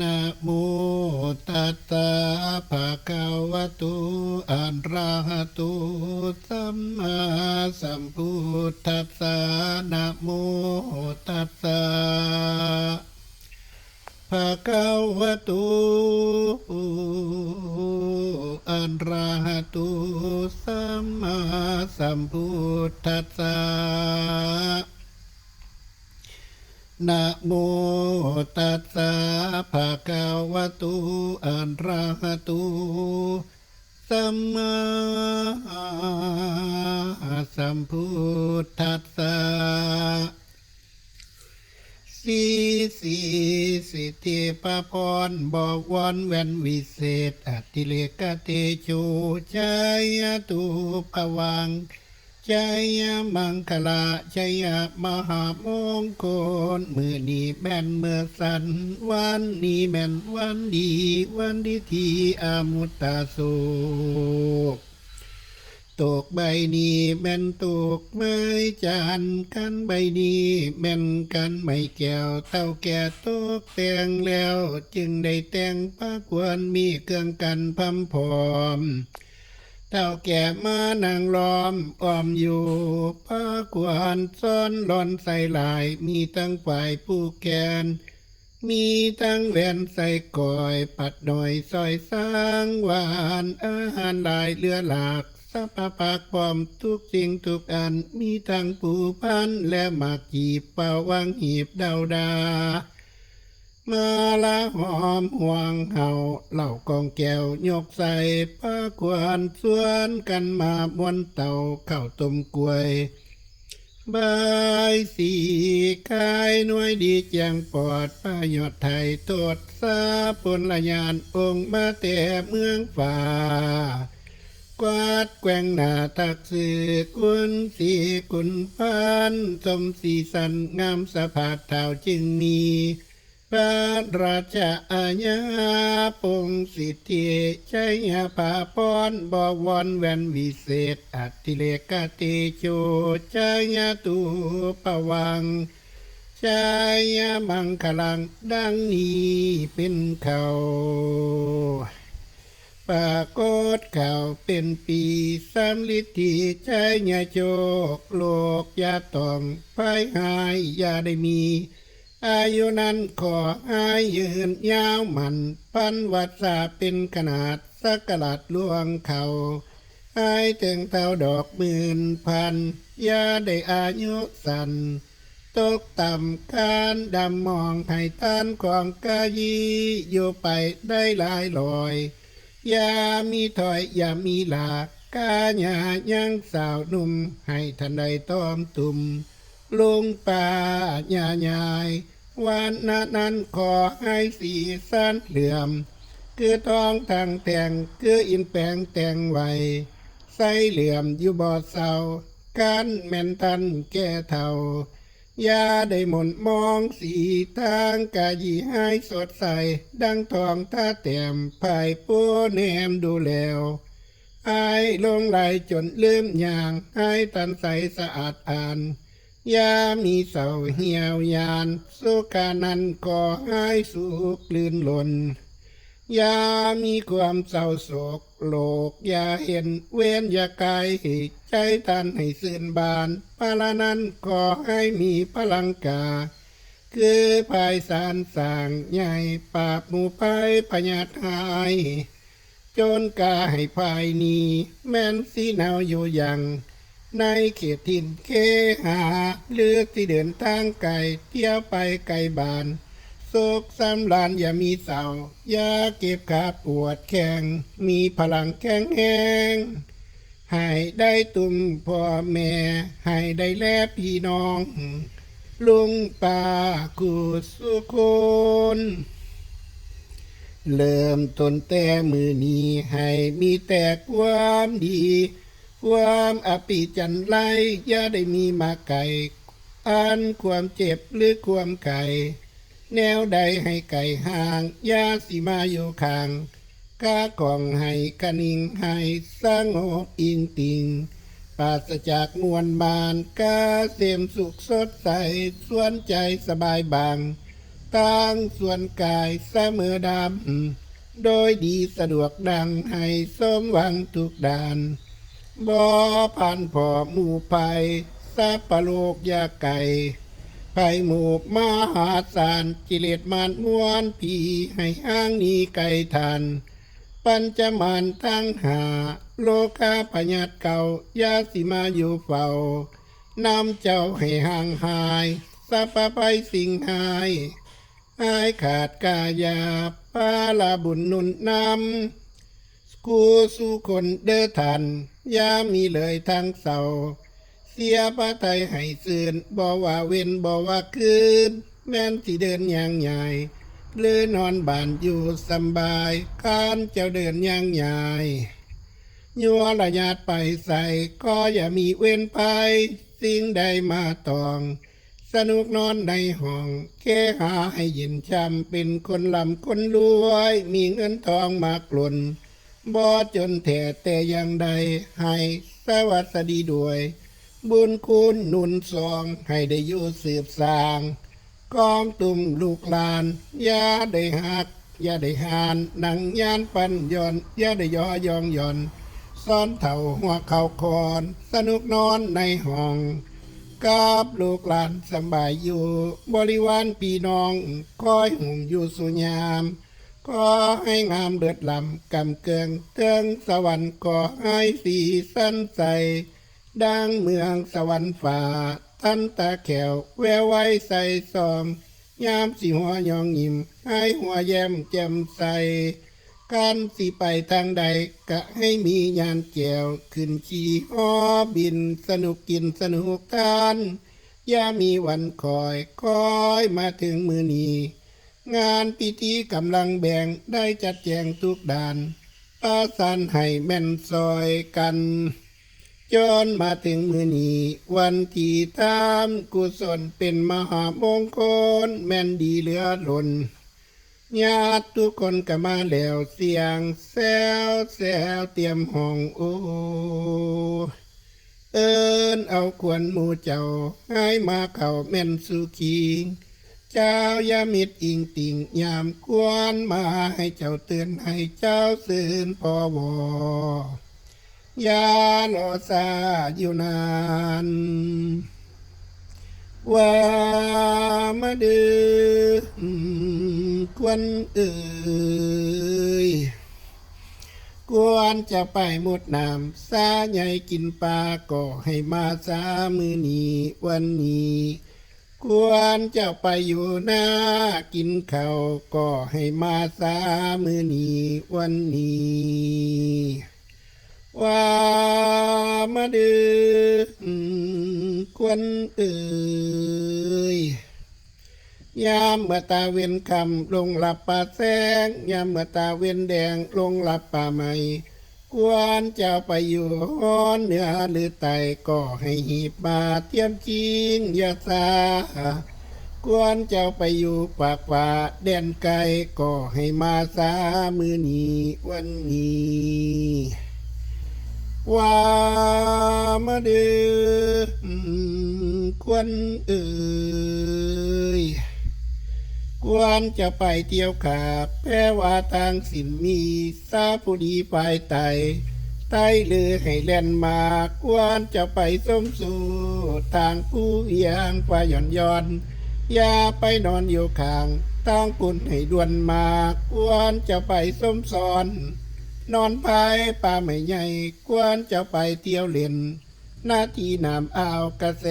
นะโมตัสสะภะคะวะโตอะระหะโตสัมมาสัมพุทธัสสะนะโมตัสสะภะคะวะโตอะระหะโตสัมมาสัมพุทธัสสะ นะโมตัสสะภะคะวะโตอะระหะโตสัมมาสัมพุทธัสสะสีสีสิทธิปะพรบอกวอนแวนวิเศษอติเลกเตจูชายตุภวัง ชัยมังคลาชัยมหามงคลมือนี้แม่นเมื่อสัน วันนี้แม่นวันดี วันดีที่อามุตตาสุขตกใบนี้แม่นตกไม้จานกันใบนี้แม่นกันไม่แก้วเต้าแก่ตกแต่งแล้ว จึงได้แต่งปะควรมีเครื่องกันพำพร้อม เท่าแก่มานั่งล้อมอ้อมอยู่พระกวนซ้อนหลอนใส่ลาย มีทั้งฝ่ายผู้แกน มีทั้งแหวนใส่ก่อยปัดหน่อยซอยสร้างหวานอาหารหลายเรือหลากสัพปากพร้อมทุกสิ่งทุกอันมีทั้งปูพันและหมากจีบเป่าวังหีบดาวดา มาละหอมห่วงเห่าเหล่ากองแก้วยกใส่ผ้าควรสวนกันมาบนเต่าเข้าวต้มกล้วยบายสีกายหน่วยดีแจงปอดประโยชน์ไทยตดสาปนละยานองค์มาแต่เมืองฝ่ากวาดแกว่งหน้าตักสือกุนสีกุนพันสมสีสันงามสะพาดเท่าจึงมี พระราชอาญาปงสิทธิชัยภาพรบวรแวนวิเศษอัติเลกเตโชชัยตุปวังชัยมังคลังดังนี้เป็นเขาปรากฏข่าวเป็นปีสามลิธิชัยโจกโลกยาต้องภายหายยาได้มี อายุนั้นขอให้ยืนยาวมันพันวัดสาเป็นขนาดสักกลัดลวงเขาให้ถึงเท่าดอกหมื่นพันยาได้อายุสันตกต่ำคานดำมองให้ท่านของกายีอยู่ไปได้หลายลอยอย่ามีถอยอย่ามีหลากกาหยายังสาวหนุ่มให้ทันใดต้อมตุ่มลุงป่าญาญาย วันนั้นนั้นขอให้สีสันเหลื่อม คือทองทางแต่งคืออินแปลงแต่งไว้ใส่เหลื่อมอยู่บอดเศร้ากันแม่นทันแก่เท่าอย่าได้หม่นมองสีทางกายีให้สดใส ดังทองท่าแต้มภายปูแนมดูแล้วไอ้ลงไหลจนลืมอย่างให้ตันใสสะอาดอ่าน ยามีเสาเหี่ยวยานสุกานันก่อให้สุขลื่นหล่นยามีความเศร้าโศกโลกอย่าเห็นเว้นอย่ากายให้ใจตันให้สื่นบานพาลานั้นขอให้มีพลังกา คือภายสารสร้างใหญ่ปราบหมู่ไปพญาทายจนกาให้ภายนี้ แม่นสีหนาวอยู่ย่าง ในเขตถิ่นเคหาเลือกที่เดินทางไกลเที่ยวไปไกลบ้านโศกสำลานอย่ามีเศร้าอย่าเก็บขาปวดแข้งมีพลังแข็งแรงให้ได้ตุ่มพ่อแม่ให้ได้แลพี่น้อง ลุงป้ากุสุคนเริ่มต้นแต่มือนี้ให้มีแต่ความดี ความอภิจันไรอย่าได้มีมาไก่อันความเจ็บหรือความไก่แนวใดให้ไก่ห่างย่าสิมาอยู่ข้างกากองให้กะนิงให้สงบอิงติงปราศจากมวลบานกาเสมสุขสดใสส่วนใจสบายบางตั้งส่วนกายเสมอดำโดยดีสะดวกดังให้สมหวังทุกดาน บ่ผ่านพ่อหมู่ภัยสัปโลกยาไก่ภัยหมู่มหาศาลกิเลสมานมวนผีให้ห้างนี้ไก่ทานปัญจมานทั้งหา โลกาพญาตเก่ายาสิมาอยู่เฝ้านำเจ้าให้ห่างหายสัพพไปสิ่งหายหายขาดกายาปาลาบุญนุนนำ กูสู่คนเด้อทันยามีเลยทางเศร้าเสียพระไทยให้ซื่นบ่ว่าเว้นบ่ว่าคืน แม่นสิเดินอย่างใหญ่ หรือนอนบ้านอยู่สบายคานเจ้าเดินอย่างใหญ่ยัวระยาดไปใส่ก็อย่ามีเว้นภัยสิ่งใดมาตอง สนุกนอนในห้อง แค่หาให้เย็นช่ำเป็นคนลำคนรวย มีเงินทองมากล้น บ่จนแท้แต่อย่างใดให้สวัสดีด้วย บุญคุณหนุนสองให้ได้อยู่สืบสางกองตุ่มลูกลานอย่าได้หักอย่าได้หานหนังยานปันย่อนอย่าได้ย่อยองย่อนซ้อนเถ่าหัวเข่าคอนสนุกนอนในห้องกับลูกหลานสบายอยู่ บริวารพี่น้อง คอยห่มอยู่สุญาม ก็ให้งามเดือดลำกำเกืองเทิงสวรรค์ก็ให้สีสันใสดังเมืองสวรรค์ฝ่าท่านตาแขวแววไว้ใส่ซองยามสีหัวยองยิม ให้หัวแย้มแจ่มใสการสิไปทางใดกะให้มียานแกวขึ้นขี่หอบินสนุกกินสนุกทาน อย่ามีวันคอยคอยมาถึงมือนี้ งานพิธีกำลังแบ่งได้จัดแจงทุกด่านประสานให้แม่นซอยกันจนมาถึงมือนี้วันที่ทำกุศลเป็นมหามงคลแม่นดีเหลือล้นญาติทุกคนก็มาแล้วเสียงแซวแซวเตรียมห้องโอเอินเอาควนหมูเจ้าให้มาเข้าแม่นสุขี เจ้ายามิดอิงติ่งยามควรมาให้เจ้าเตือนให้เจ้าสื่นพอวอยาโลซาอยู่นานว่ามาดือควนเอ่ยกวนจะไปหมดน้ำซาใหญ่กินปลาก็ให้มาสามือนี้วันนี้ กวนจะไปอยู่หน้ากินข้าวก็ให้มาสามือนี้วันนี้ ว่ามาดือควันเอ่ยยามเมื่อตาเวียนคำลงหลับป่าแสงยามเมื่อตาเวียนแดงลงหลับป่าใหม่ กวนเจ้าไปอยู่ฮ้อนเหนือหรือไตก็ให้หีบมาเทียมจริงอย่าซากวนเจ้าไปอยู่ปากป่าแดนไกลก็ให้มาสามือนีวันนี้ว่ามาเดือควนเอ่ย กวนจะไปเที่ยวขาแพ้ว่าทางสินมีซาผู้ดีไปไตไตเลือให้แล่นมากวนจะไปสมสู่ทางผู้เอียงไปหย่อนย่อนอย่าไปนอนอยู่ข้างต้งปุ่นให้ด่วนมากวนจะไปสมสอน นอนภายป่าไม่ใหญ่กวนจะไปเที่ยวเล่นหน้าที่น้ำอ่าวกระแส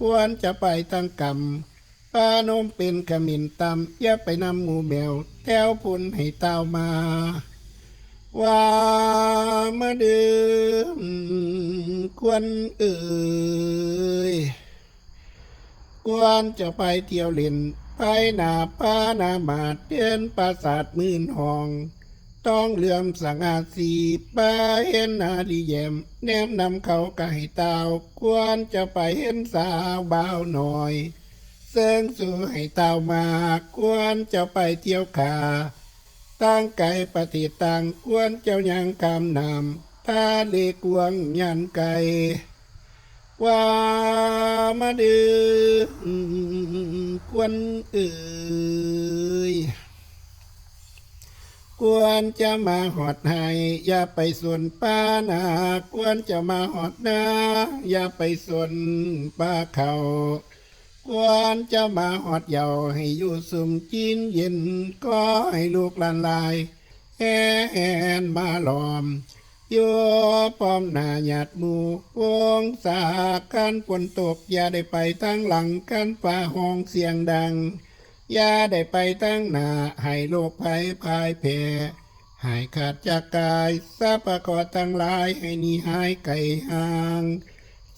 กวนจะไปตั้งกรรม ปานมเป็นขมิ้นตำอย่าไปนำหมูแมว แถวพุ่นให้เต้ามา ว่ามาเดิมควรเอ่ยกวนจะไปเที่ยวเล่นไปหนาป้านามาดเดือนปราสาทมื่นห้อง ต้องเหลื่อมสังอาสีป้าเห็นนาดีแยม แนมนำเขาไก่เต้าควรจะไปเห็นสาวบ่าวหน่อย เสิงสู่ให้เต้ามาควรจะไปเที่ยวขาตั้งไก่ปฏิตังควรเจ้ายังคำนำถ้าเลกวงยันไก่ว่ามาดือควรเอ่ยควรจะมาหอดให้อย่าไปส่วนป้านาควรจะมาหอดนาอย่าไปส่วนป้าเขา ควรจะมาหอดเยาให้อยู่สุมกินเย็นก็ให้ลูกหลานลายแอนมาหลอมโยป้อมหน้าหยาดหมูวงสาการฝนตก อย่าได้ไปตั้งหลังกันฟ้าห้องเสียงดัง อย่าได้ไปตั้งหน้าให้โลกภัยพายแผ่หายขาดจากกายทรัพย์กอตั้งหลายให้นีหายไกลห่าง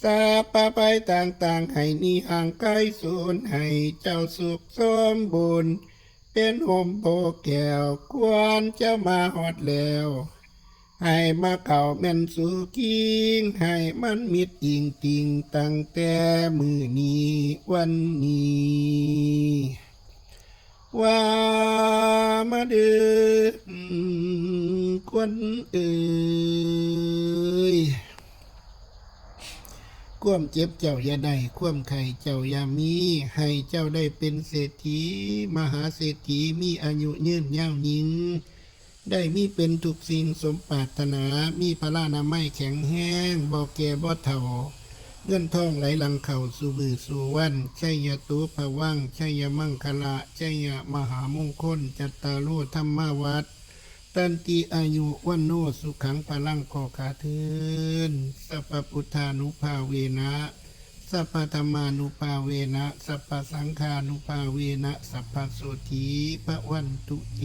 ทรัพย์ไปต่างๆ ให้นีห่างไกลสูญให้เจ้าสุขสมบูรณ์ เป็นโฮมโพแก้วควรจะมาหอดแล้ว ให้มาเข่าแม่นสู่คิงให้มันมิดอิงติงตั้งแต่มือนี้วันนี้ว่ามาเดือควนเอ่ เจ็บเจ้าอย่าได้ ความไข่เจ้าอย่ามี ให้เจ้าได้เป็นเศรษฐี มหาเศรษฐีมีอายุยืนยาวยิง ได้มีเป็นทุกสิ่งสมปรารถนา มีพระลานาไม่แข็งแห้งบ่แก่บ่เฒ่าเงินทองไหลหลังเข่าสู่มือสู่วันชัยยตุภวังชัยมังคละชัยมหามงคลจัตตาโลธรรมวัด ตันติอายุวันโนสุขังพลังขอขาเทินสัพพพุทธานุภาเวนะสัพพธรรมานุภาเวนะสัพพสังฆานุภาเวนะสัพพโสธีพระวันตุเอ